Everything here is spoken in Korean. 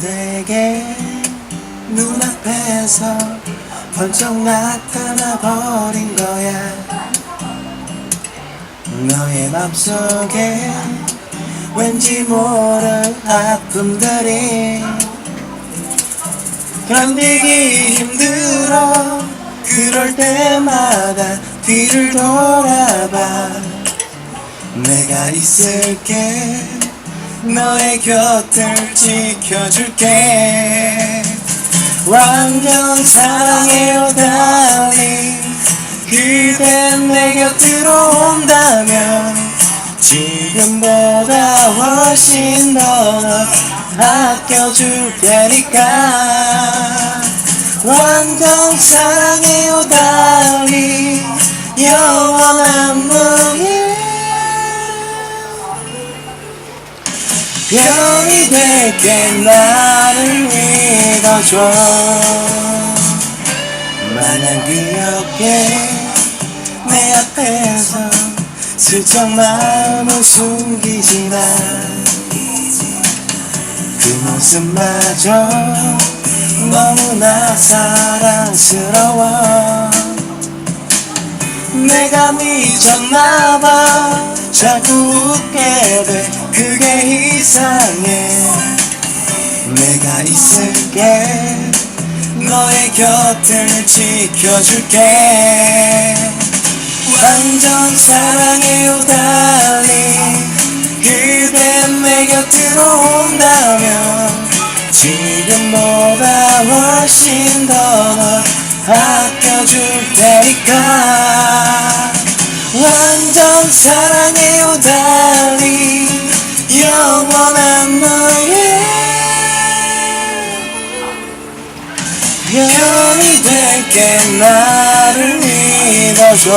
내게 눈앞에서 번쩍 나타나 버린 거야. 너의 맘속에 왠지 모를 아픔들이 견디기 힘들어. 그럴 때마다 뒤를 돌아봐. 내가 있을게 너의 곁을 지켜줄게. 완전 사랑해요 달리 그댄 내 곁으로 온다면 지금보다 훨씬 더 아껴줄 테니까. 완전 사랑해요 달리 별이 될게 나를 믿어줘. 마냥 귀엽게 내 앞에서 슬쩍 마음을 숨기지만 그 모습마저 너무나 사랑스러워. 내가 미쳤나봐 있을게. 너의 곁을 지켜줄게. 완전 사랑해요 달리 그댄 내 곁으로 온다면 지금보다 훨씬 더 아껴줄 테니까. 완전 사랑해요 달리 편이 될게 나를 믿어줘